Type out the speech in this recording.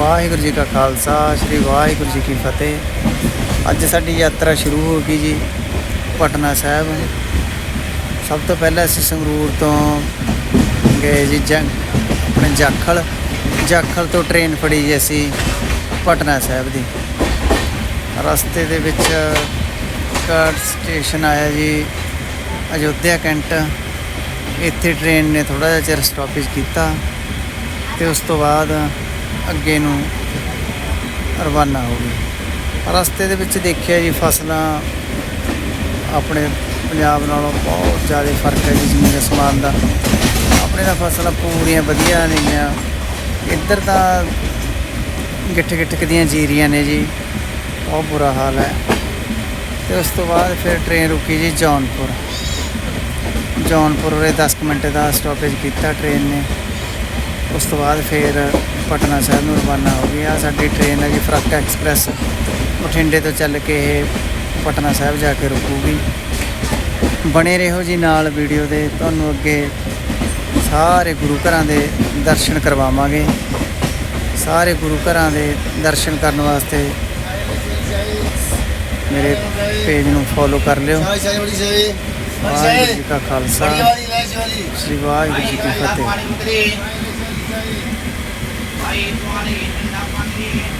ਵਾਹਿਗੁਰੂ ਜੀ ਕਾ ਖਾਲਸਾ, ਸ੍ਰੀ ਵਾਹਿਗੁਰੂ ਜੀ ਕੀ ਫਤਿਹ। ਅੱਜ ਸਾਡੀ ਯਾਤਰਾ ਸ਼ੁਰੂ ਹੋ ਗਈ ਜੀ, ਪਟਨਾ ਸਾਹਿਬ। ਸਭ ਤੋਂ ਪਹਿਲਾਂ ਅਸੀਂ ਸੰਗਰੂਰ ਤੋਂ ਗਏ ਜੀ ਜੰਗ, ਆਪਣੇ ਜਾਖਲ। ਜਾਖਲ ਤੋਂ ਟ੍ਰੇਨ ਫੜੀ ਜੀ ਅਸੀਂ ਪਟਨਾ ਸਾਹਿਬ ਦੀ। ਰਸਤੇ ਦੇ ਵਿੱਚ ਕਾਰਡ ਸਟੇਸ਼ਨ ਆਇਆ ਜੀ, ਅਯੋਧਿਆ ਕੈਂਟ। ਇੱਥੇ ਟ੍ਰੇਨ ਨੇ ਥੋੜਾ ਜਿਹਾ ਚਿਰ ਸਟਾਪੇਜ ਕੀਤਾ ਤੇ ਉਸ ਤੋਂ ਬਾਅਦ ਅੱਗੇ ਨੂੰ ਰਵਾਨਾ ਹੋ ਗਈ। ਰਸਤੇ ਦੇ ਵਿੱਚ ਦੇਖਿਆ ਜੀ, ਫਸਲਾਂ ਆਪਣੇ ਪੰਜਾਬ ਨਾਲੋਂ ਬਹੁਤ ਜ਼ਿਆਦਾ ਫ਼ਰਕ ਹੈ ਜੀ ਜ਼ਮੀਨ ਅਸਮਾਨ ਦਾ। ਆਪਣੇ ਦਾ ਫਸਲਾਂ ਪੂਰੀਆਂ ਵਧੀਆ ਨੇਗੀਆਂ ਇੱਧਰ ਤਾਂ ਗਿੱਠ ਗਿੱਠ ਦੀਆਂ ਜੀਰੀਆਂ ਨੇ ਜੀ। ਬਹੁਤ ਬੁਰਾ ਹਾਲ ਹੈ। ਤੇ ਉਸ ਤੋਂ ਬਾਅਦ ਫਿਰ ਟ੍ਰੇਨ ਰੁਕੀ ਜੀ ਜੌਨਪੁਰ। ਜੌਨਪੁਰ ਉਰੇ 10 ਕੁ ਮਿੰਟ ਦਾ ਸਟਾਪੇਜ ਕੀਤਾ ਟ੍ਰੇਨ ਨੇ। ਉਸ ਤੋਂ ਬਾਅਦ ਫਿਰ ਪਟਨਾ ਸਾਹਿਬ ਨੂੰ ਰਵਾਨਾ ਹੋ ਗਈ ਆ ਸਾਡੀ ਟ੍ਰੇਨ ਹੈ ਜੀ ਫਰੱਕਾ ਐਕਸਪ੍ਰੈਸ। ਬਠਿੰਡੇ ਤੋਂ ਚੱਲ ਕੇ ਇਹ ਪਟਨਾ ਸਾਹਿਬ ਜਾ ਕੇ ਰੁਕੂਗੀ। ਬਣੇ ਰਹੋ ਜੀ ਨਾਲ ਵੀਡੀਓ ਦੇ। ਤੁਹਾਨੂੰ ਅੱਗੇ ਸਾਰੇ ਗੁਰੂ ਘਰਾਂ ਦੇ ਦਰਸ਼ਨ ਕਰਵਾਵਾਂਗੇ। ਸਾਰੇ ਗੁਰੂ ਘਰਾਂ ਦੇ ਦਰਸ਼ਨ ਕਰਨ ਵਾਸਤੇ ਮੇਰੇ ਪੇਜ ਨੂੰ ਫੋਲੋ ਕਰ ਲਿਓ। ਵਾਹਿਗੁਰੂ ਜੀ ਕਾ ਖਾਲਸਾ। ਸ੍ਰੀ ਵਾਹਿਗੁਰੂ ਜੀ ਕੀ ਫਤਿਹ। வாயை வாழையை நல்லா பண்ணுறேன்